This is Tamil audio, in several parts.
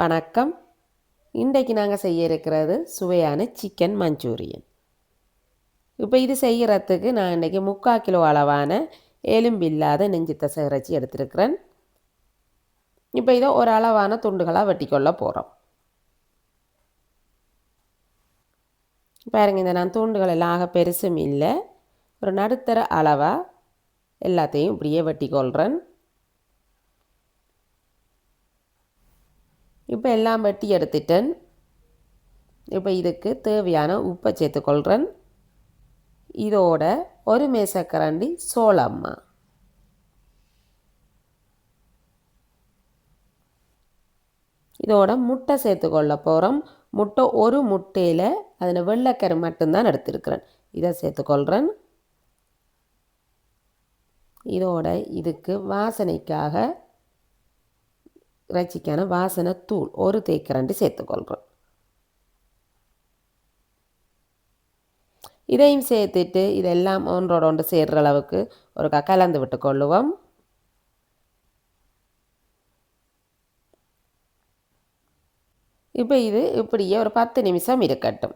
வணக்கம். இன்றைக்கு நாங்கள் செய்ய இருக்கிறது சுவையான சிக்கன் மஞ்சூரியன் இப்போ இது செய்கிறதுக்கு நான் இன்றைக்கி முக்கால் கிலோ அளவான எலும்பில்லாத நெஞ்சித்த இறைச்சி எடுத்துருக்கிறேன். இப்போ இதை ஒரு அளவான துண்டுகளாக வெட்டிக்கொள்ள போகிறோம் பாருங்கள் இந்த நான் துண்டுகள் எல்லாம் ஆக பெருசும் இல்லை. ஒரு நடுத்தர அளவாக எல்லாத்தையும் இப்படியே வெட்டிக்கொள்கிறேன் இப்போ எல்லாம் வெட்டி எடுத்துட்டேன். இப்போ இதுக்கு தேவையான உப்பை சேர்த்துக்கொள்கிறேன் இதோட ஒரு மேசக்கரண்டி சோளம்மா. இதோட முட்டை சேர்த்துக்கொள்ள போகிறோம் முட்டை ஒரு முட்டையில் அதில் வெள்ளைக்கரு மட்டும்தான் எடுத்திருக்கிறேன். இதை சேர்த்துக்கொள்கிறேன் இதோட இதுக்கு வாசனைக்காக இறைச்சிக்கான வாசனை தூள் ஒரு தேக்கரண்டி சேர்த்துக்கொள்கிறோம். இதையும் சேர்த்துட்டு இதெல்லாம் ஒன்றோட ஒன்று சேர்கிற அளவுக்கு ஒரு கலந்து விட்டு கொள்ளுவோம். இப்போ இது இப்படியே ஒரு பத்து நிமிஷம் இருக்கட்டும்.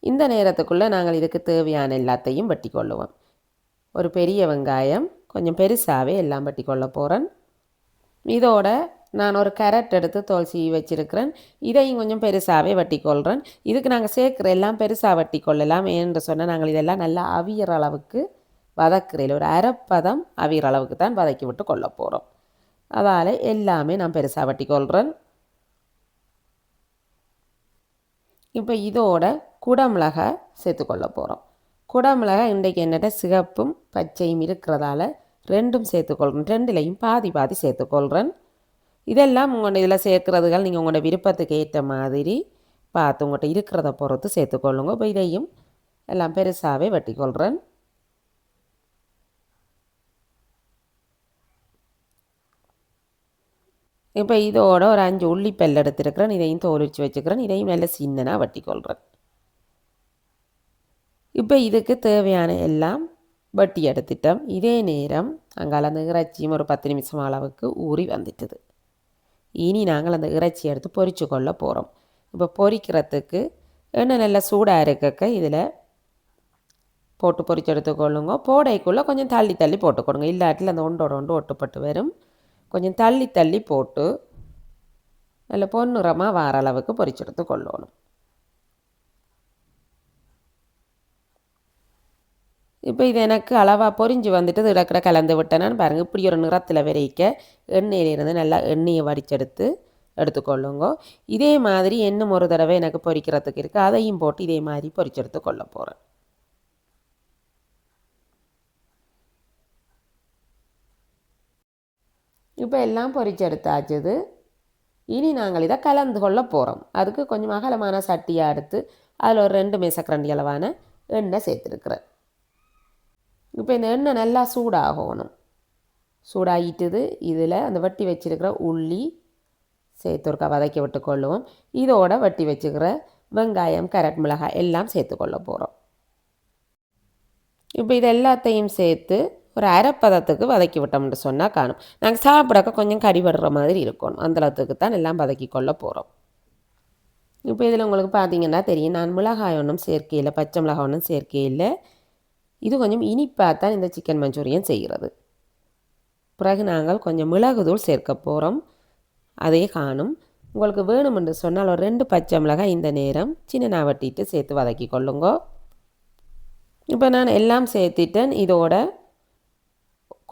இந்த நேரத்துக்குள்ளே நாங்கள் இதுக்கு தேவையான எல்லாத்தையும் வெட்டி கொள்ளுவோம். ஒரு பெரிய வெங்காயம் கொஞ்சம் பெருசாகவே எல்லாம் வெட்டி கொள்ள போகிறேன் இதோட நான் ஒரு கேரட் எடுத்து தோல் சீவி வச்சுருக்கிறேன். இதையும் கொஞ்சம் பெருசாகவே வட்டி கொள்கிறேன் இதுக்கு நாங்கள் சேர்க்குற எல்லாம் பெருசாக வட்டி கொள்ளலாம் என்று சொன்னால் நாங்கள் இதெல்லாம் நல்லா அவியற அளவுக்கு வதக்குறையில் ஒரு அரைப்பதம் அவியற அளவுக்கு தான் வதக்கி விட்டு கொள்ள போகிறோம் அதால் எல்லாமே நான் பெருசாக வட்டி கொள்கிறேன் இப்போ இதோட குடமிளகாய் சேர்த்துக்கொள்ள போகிறோம் குடமிளகை இன்றைக்கு என்னட்ட சிகப்பும் பச்சையும் இருக்கிறதால ரெண்டும் சேர்த்துக்கொள்கிறேன். ரெண்டுலேயும் பாதி பாதி சேர்த்துக்கொள்கிறேன். இதெல்லாம் உங்களோட இதில் சேர்க்குறதுகள் நீங்கள் உங்களோட விருப்பத்துக்கு ஏற்ற மாதிரி பார்த்து உங்கள்கிட்ட இருக்கிறத பொறுத்து சேர்த்துக்கொள்ளுங்க. இப்போ இதையும் எல்லாம் பெருசாகவே வெட்டிக்கொள்கிறேன். இப்போ இதோட ஒரு அஞ்சு உள்ளி உள்ளிப்பெல் எடுத்துருக்கிறேன். இதையும் தோலிச்சு வச்சுக்கிறேன். இதையும் நல்ல சின்னனாக வட்டிக்கொள்கிறேன். இப்போ இதுக்கு தேவையான எல்லாம் வெட்டி எடுத்துட்டோம் இதே நேரம் அங்கால அந்த இறைச்சியும் ஒரு பத்து நிமிஷம் அளவுக்கு ஊறி வந்துட்டுது இனி நாங்கள் அந்த இறைச்சி எடுத்து பொறிச்சு கொள்ள போகிறோம் இப்போ பொறிக்கிறதுக்கு எண்ணெய் நல்லா சூடாக இருக்கக்க இதில் போட்டு பொறிச்சு எடுத்துக்கொள்ளுங்க போடைக்குள்ளே கொஞ்சம் தள்ளி தள்ளி போட்டுக்கொடுங்க இல்லாட்டில் அந்த ஒன்றோட ஒன்று ஒட்டுப்பட்டு வரும் கொஞ்சம் தள்ளி தள்ளி போட்டு நல்ல பொன்னுரமாக வார அளவுக்கு பொறிச்செடுத்து கொள்ளணும் இப்போ இது எனக்கு அளவாக பொறிஞ்சு வந்துட்டு இடக்கிட கலந்து விட்டேனான்னு பாருங்கள் இப்படி ஒரு நிறத்தில் விரைக்க எண்ணெயிலிருந்து நல்லா எண்ணெயை வடிச்செடுத்து எடுத்துக்கொள்ளுங்க. இதே மாதிரி இன்னும் ஒரு தடவை எனக்கு பொறிக்கிறதுக்கு இருக்குது அதையும் போட்டு இதே மாதிரி பொறிச்செடுத்து கொள்ள போகிறேன் இப்போ எல்லாம் பொறிச்செடுத்தாச்சுது இனி நாங்கள் இதை கலந்து கொள்ள போகிறோம் அதுக்கு கொஞ்சம் அகலமான சட்டியாக எடுத்து அதில் ஒரு ரெண்டு மேசக்கரண்டி அளவான எண்ணெய் சேர்த்துருக்குறேன். இப்போ இந்த எண்ணெய் நல்லா சூடாகணும் சூடாகிட்டுது இதில் அந்த வட்டி வச்சுருக்கிற உள்ளி சேர்த்து ஒருக்கா வதக்கி விட்டு கொள்ளுவோம் இதோட வட்டி வச்சுக்கிற வெங்காயம் கரட் மிளகாய் எல்லாம் சேர்த்துக்கொள்ள போகிறோம் இப்போ இது எல்லாத்தையும் சேர்த்து ஒரு அரைப்பதத்துக்கு வதக்கி விட்டோம்னு சொன்னால் காணும் நாங்கள் சாப்பிடக்க கொஞ்சம் கடிபடுற மாதிரி இருக்கணும் அந்தளவுக்கு தான் எல்லாம் வதக்கி கொள்ள போகிறோம் இப்போ இதில் உங்களுக்கு பார்த்தீங்கன்னா தெரியும் நான் மிளகாய் ஒன்றும் சேர்க்கையில் பச்சை மிளகாய் ஒன்றும் சேர்க்கையில் இது கொஞ்சம் இனிப்பாகத்தான் இந்த சிக்கன் மஞ்சூரியன் செய்கிறது. பிறகு நாங்கள் கொஞ்சம் மிளகுதூள் சேர்க்க போகிறோம் அதே காணும். உங்களுக்கு வேணுமென்று சொன்னால் ஒரு ரெண்டு பச்சை மிளகாய் இந்த நேரம் சின்ன வட்டிட்டு சேர்த்து வதக்கி கொள்ளுங்கோ. இப்போ நான் எல்லாம் சேர்த்திட்டேன். இதோட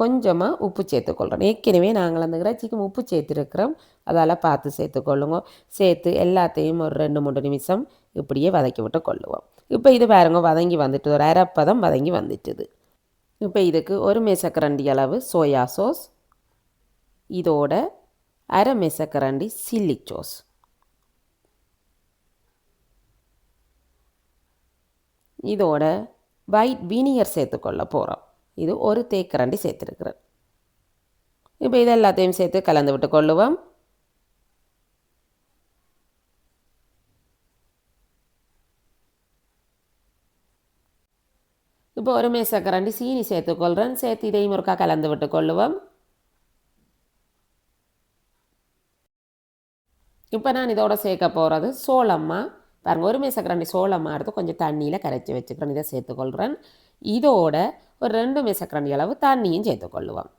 கொஞ்சமாக உப்பு சேர்த்துக்கொள்கிறோம் ஏற்கனவே நாங்கள் அந்த இறைச்சிக்கு உப்பு சேர்த்துருக்குறோம். அதால் பார்த்து சேர்த்துக்கொள்ளுங்க. சேர்த்து எல்லாத்தையும் ஒரு ரெண்டு மூணு நிமிஷம் இப்படியே வதக்கி விட்டு கொள்ளுவோம். இப்போ இது பாருங்க வதங்கி வந்துட்டு ஒரு அரைப்பதம் வதங்கி வந்துட்டுது. இப்போ இதுக்கு ஒரு மேசக்கரண்டி அளவு சோயா சோஸ். இதோட அரை மேசக்கரண்டி சில்லி சோஸ். இதோட வைட் வினிகர் சேர்த்துக்கொள்ள போகிறோம் இது ஒரு தேக்கரண்டி சேர்த்துருக்குறேன் இப்போ இது எல்லாத்தையும் சேர்த்து கலந்து விட்டு கொள்ளுவோம். இப்போ ஒரு மேசக்கரண்டி சீனி சேர்த்துக்கொள்கிறேன் சேர்த்து இதையும் ஒருக்கா கலந்து விட்டு கொள்ளுவோம். இப்போ நான் இதோட சேர்க்க போகிறது சோளம்மா. பாருங்கள் ஒரு மேசக்கரண்டி சோளம்மா எடுத்து கொஞ்சம் தண்ணியில் கரைச்சி வச்சுக்கிறேன். இதை சேர்த்துக்கொள்கிறேன் இதோட ஒரு ரெண்டு மேசக்கரண்டி அளவு தண்ணியும் சேர்த்துக்கொள்ளுவோம்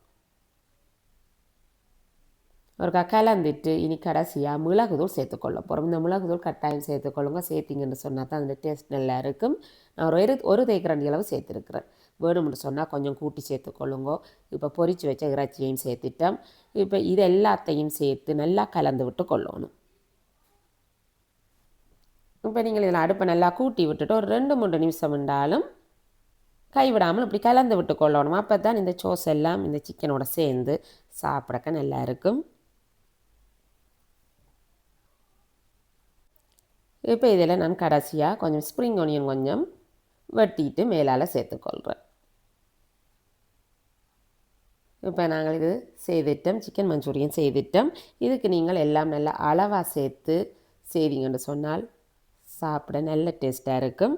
ஒரு கலந்துட்டு இனி கடைசியாக மிளகுதூள் சேர்த்துக்கொள்ள போகிறோம் இந்த மிளகுதூள் கட்டாயம் சேர்த்துக்கொள்ளுங்க சேர்த்திங்கன்னு சொன்னால் தான் அந்த டேஸ்ட் நல்லா இருக்கும். நான் ஒரு ஒரு தேக்கரண்டி அளவு சேர்த்துருக்குறேன். வேணும்னு சொன்னால் கொஞ்சம் கூட்டி சேர்த்துக்கொள்ளுங்க இப்போ பொரித்து வச்ச இறைச்சியையும் சேர்த்துட்டோம். இப்போ இது எல்லாத்தையும் சேர்த்து நல்லா கலந்து விட்டு கொள்ளணும். இப்போ நீங்கள் இதில் அடுப்பை நல்லா கூட்டி விட்டுட்டு ஒரு ரெண்டு மூன்று நிமிஷம் இருந்தாலும் கைவிடாமல் இப்படி கலந்து விட்டு கொள்ளணும் அப்போ தான் இந்த சோஸ் எல்லாம் இந்த சிக்கனோட சேர்ந்து சாப்பிடக்க நல்லா இருக்கும். இப்போ இதில் நான் கடைசியாக கொஞ்சம் ஸ்ப்ரிங் ஒனியன் கொஞ்சம் வெட்டிட்டு மேலால் சேர்த்துக்கொள்கிறேன் இப்போ நாங்கள் இது செய்துட்டோம் சிக்கன் மஞ்சூரியன் செய்துட்டோம். இதுக்கு நீங்கள் எல்லாம் நல்லா அளவாக சேர்த்து செய்வீங்கன்னு சொன்னால் சாப்பிட நல்ல டேஸ்ட்டாக இருக்கும்.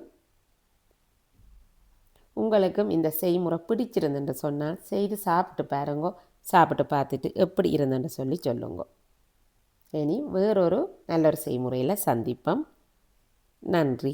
உங்களுக்கும் இந்த செய்முறை பிடிச்சிருந்துன்னு சொன்னால் செய்து சாப்பிட்டு பாருங்க. சாப்பிட்டு பார்த்துட்டு எப்படி இருந்துன்னு சொல்லி சொல்லுங்க. இனி வேறொரு நல்ல ஒரு செய்முறையில் சந்திப்போம். நன்றி.